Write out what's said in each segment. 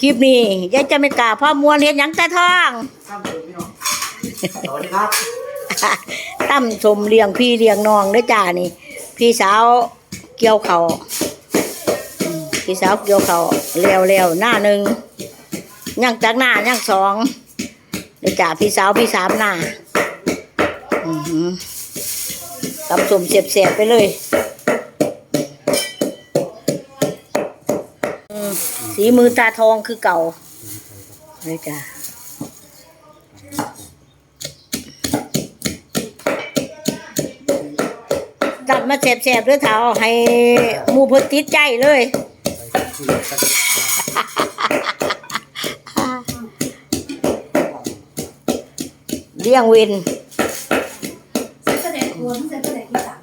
คลิปนี้ยายจะไม่กล้าพ่อมวนเห็นหยังตาทองครับผมพี่น้องสวัสดีครับตั้มสมเลี้ยงพี่เลี้ยงน้องเด้อจ้านี่ พี่สาวเกี่ยวเขาวอืมพี่สาวเกี่ยวเขาวแล้วแล้วหน้าหนึ่งยังจากหน้ายังสองเด้อจ้าพี่สาวพี่สามหน้าอือหือตำสมเสียบๆไปเลย สีมือตาทองคือเก่าเลยจ้าตัดมาแสบๆด้วยเท้าให้หมูเพนติดใจเลย เลี้ยงวิน ใส่ประเด็นหัวมันใส่ประเด็นที่สาม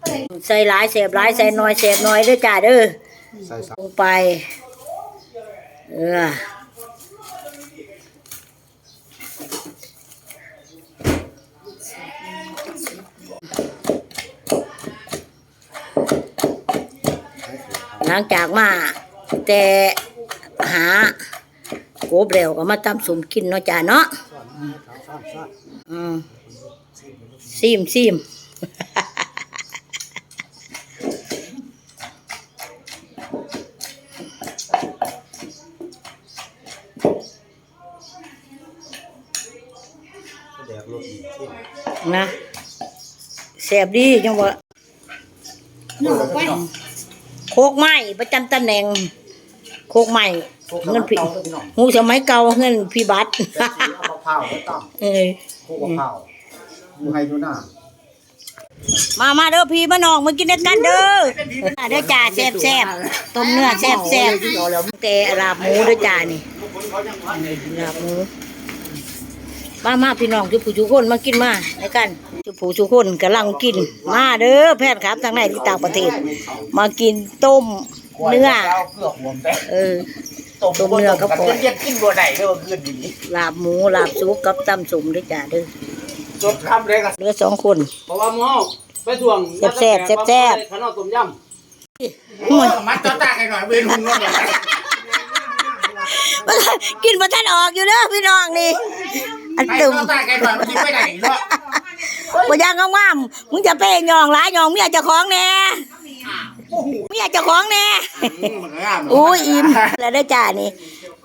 ประเด็นใส่หลายแสบหลายใส่น้อยแสบน้อยเด้วยจ้าเด้อใส่สับลงไป เออหลังจากมาแต่หาโกบเร็วก็มาตำสมกินเนาะจ้าเนาะอืมซิมซิม นะแสบดีจังวะหนูไว้โคกไม้ประจำตำแหน่ง โคกไม้พวกเงินพี่เก่าพี่น้องหูสมัยเก่าเงินพี่บัตรแต่สีเอามะพร้าวไม่ต้องเออพวกมะพร้าวดูให้ดูหน้ามามาเด้อพี่มาน้องมากินด้วยกันเด้ออะเด้อจ่าแซ่บแซ่บต้มเนื้อแซ่บแซ่บแต่ลาบหมูเด้อจ่านี่ลาบหมู มามาพี่น้องทุกผู้ทุกคนมากินมาในกันทุกผู้ทุกคนกำลังกิน มาเด้อแพทย์ครับทางไหนที่ต่างประเทศ มากินต้มเนื้อเกือบหัวแป้งเออต้มเนื้อกับปอดเรียกกินบัวไหนเด้อเพื่อนดีลาบหมูลาบซุปกับตำสมด้วยจ้าเด้อจดคำเลยกันเหลือสองคนเพราะว่าหม้อไปถ่วงแซ่บๆแซ่บๆขนมต้มยมัดต่อตากันหน่อยเว้ยหุ่นเงินหน่อยกินมาท่านออกอยู่เด้อพี่น้องนี่ อันให้ตุ่มต่อตากันหน่อยมันกินไปไหนเนาะบ่ยางงามๆมึงจะเป้ยองหลายยองเมียเจ้าของแน่เมียเจ้าของแน่อืมมันงามเนะอุ้ยอิ่มแล้วได้อจ้านี่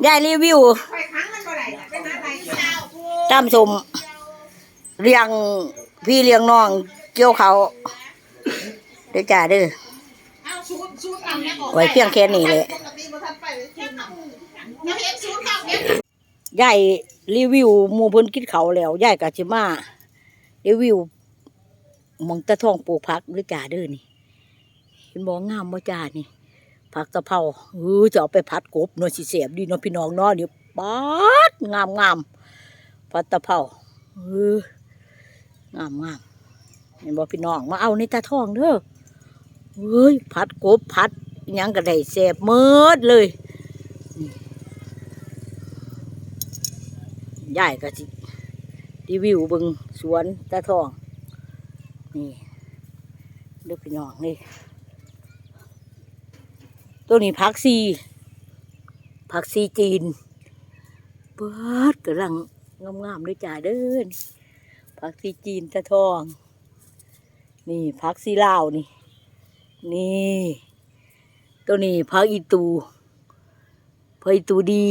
ได้รีวิวตำสมเลี้ยงพี่เลี้ยงน้องเกี่ยวเขาเด้อจ้าเด้อไว้เพียงแค่นี้เลยยาย รีวิวหมูเพิ่นกินเขาแล้วยายก็สิมารีวิวมองตะทองปลูกผักเด้อจ้าเด้อนี่เห็นบ่งามบ่จ้านี่ผักตะเภาเออจะเอาไปผัดกบเนาะสิเสียบดีเนาะพี่น้องเนาะเดี๋ยวปัดงามงามผัดตะเภาเอองามงามเห็นบ่พี่น้องมาเอาในตาทองเด้อเฮ้ยผัดกบผัดยังก็ได้แซ่บเมิดเลย ยายก็สิรีวิวบิ่งสวนตาทอง นี่เด้อพี่น้องนี่ตัวนี้ผักซีผักซีจีนเปิดกำลังงามๆด้วยจ่าเดินผักซีจีนตะทอง นี่ผักซีลาวนี่ นี่ ตัวนี้ผักอีตูผักอีตูดี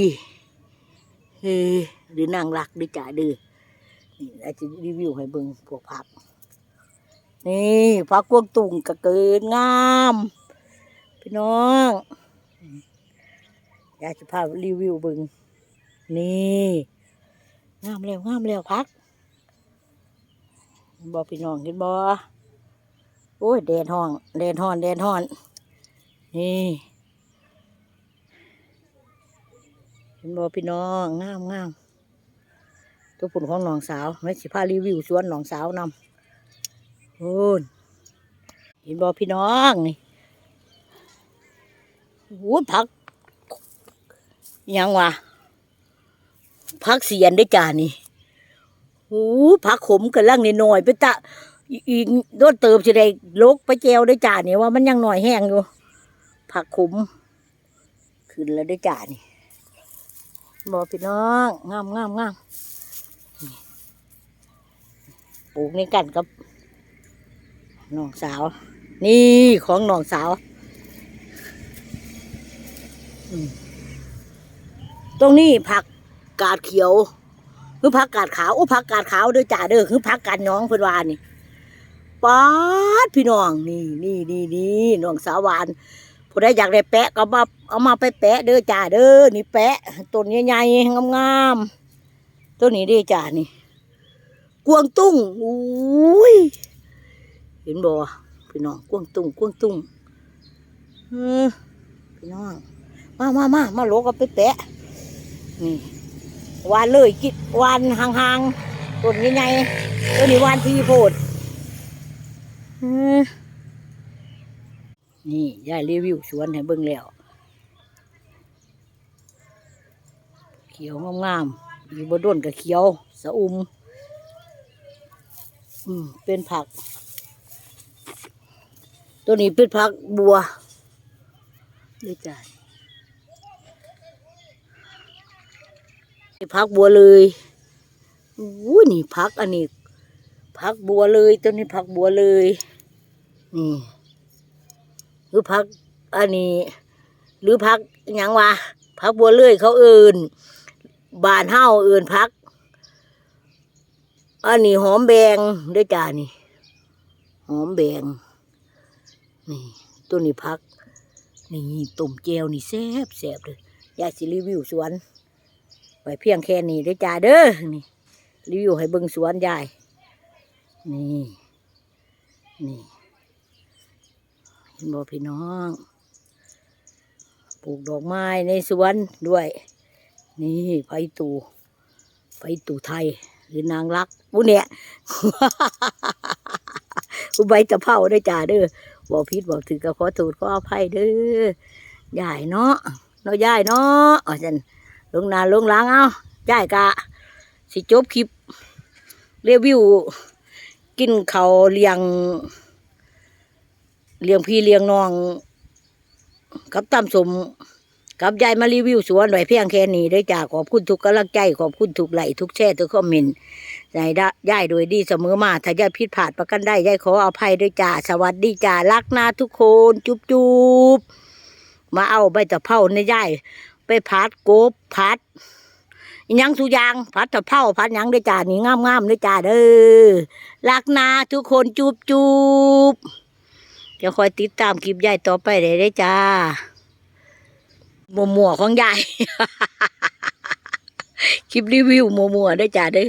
เฮ้ หรือนางรักด้วยจ่าด้อนี่อาจจะรีวิวให้เบิ่งพวกผัก นี่ผักกวางตุงก็เกินงาม พี่น้องอยากจะพารีวิวเบึงนี่งามแล้วงามแล้วพักบอพี่น้องเห็นบอโอ้ยแดดห้องแดดห้อนแดดห้อน นี่เห็นบอพี่น้องงามงาม ตัวผุนของน้องสาวไม่สิพารีวิวสวนน้องสาวนำโอ้นเห็นบอพี่น้องนี่โอ้ยผักยังวะผักเสียนได้จานี่โอ้ผักขมกันล่างนิดหน่อยไปตะอีกโดนเติมจะได้ลกไปแจวได้จานี่ว่ามันยังหน่อยแห้งอยู่ผักขมขึ้นแล้วได้จานี่บอพี่น้องงามงามงาม ปลูกนี่กันกับน้องสาว นี่ของน้องสาวตรงนี้ผักกาดเขียวคือผักกาดขาวโอ้ผักกาดขาวเด้อจ่าเด้อคือผักกาดน้องเพิ่นวานนี่ป๊าดพี่น้องนี่นี่นี่นี่น้องสาววานผู้ใดอยากได้แปะก็มาเอามาไปแปะเด้อจ่าเด้อนี่แปะต้นใหญ่ๆงามๆ ต้นนี้เด้จ่านี่ กวางตุ้งอุ้ยเห็นบ่พี่น้องกวางตุ้งกวางตุ้งเออพี่น้องมามามามาโลกเอาไปแปะนี่วานเลยกิดวานห่างๆต้นใหญ่ๆต้นนี้วานพีโพดเออนี่ยายรีวิวสวนให้เบิ่งแล้ว เขียวงามๆ อยู่บนด้นกับเขียว สะอุม อืม เป็นผัก ตัวนี้เป็นผักบัวด้วยจ้ะผักบัวเลยอู้นี่ผักอันนี้ผักบัวเลยตัวนี้ผักบัวเลย นี่หรือพักอันนี้ หรือพักยังวะพักบัวเลื่อยเขาเอื่น บานเฮ้าเอื่นพัก อันนี้หอมแบงด้วยจ้านี่ หอมแบง นี่ตัวนี้พัก นี่ต้มแจวนี่แซ่บแซ่บเลยยายสิรีวิวสวนไปเพียงแค่นี้ด้วยจ้าเด้อ นี่รีวิวให้เบิ่งสวนยาย นี่ นี่เห็นบ่พี่น้อง ปลูกดอกไม้ในสวนด้วย นี่ไฟตูไฟตูไทย หรือนางรักบุเนี่ยอุใบตะเภาได้อจ้าเด้อบอกพิษบอกถือก็ขอโทษขออภัยเด้อยายเนาะเนาะยายเนาะอ๋อจันลงนาลงล้างเอายายกะ สิจบคลิปรีวิว กินเขาเลี้ยง เลี้ยงพี่เลี้ยงน้อง กับตำสม กับยายมารีวิวสวนหน่อยเพียงแค่นี้ด้อจ้าขอบคุณทุกกำลังใจขอบคุณทุกไหลทุกแชร์ทุกคอมเมนต์ยายได้ยายโดยดีเสมอมาถ้ายายผิดพลาดประกันได้ยายขออภัยด้วยจ้าสวัสดีจ้ารักนาทุกคนจุบจุบมาเอาใบตะเภาในยายไปพัดกบพัดยังทุยางพัดตะเภาพัดยังด้วยจ้านี่งามๆด้วยจ้าเด้อรักนาทุกคนจุบจุบเดี๋ยวคอยติดตามคลิปยายต่อไปเลยได้จ้า มัวมัวของยาย คลิปรีวิวมัวมัวได้จ้าเด้อ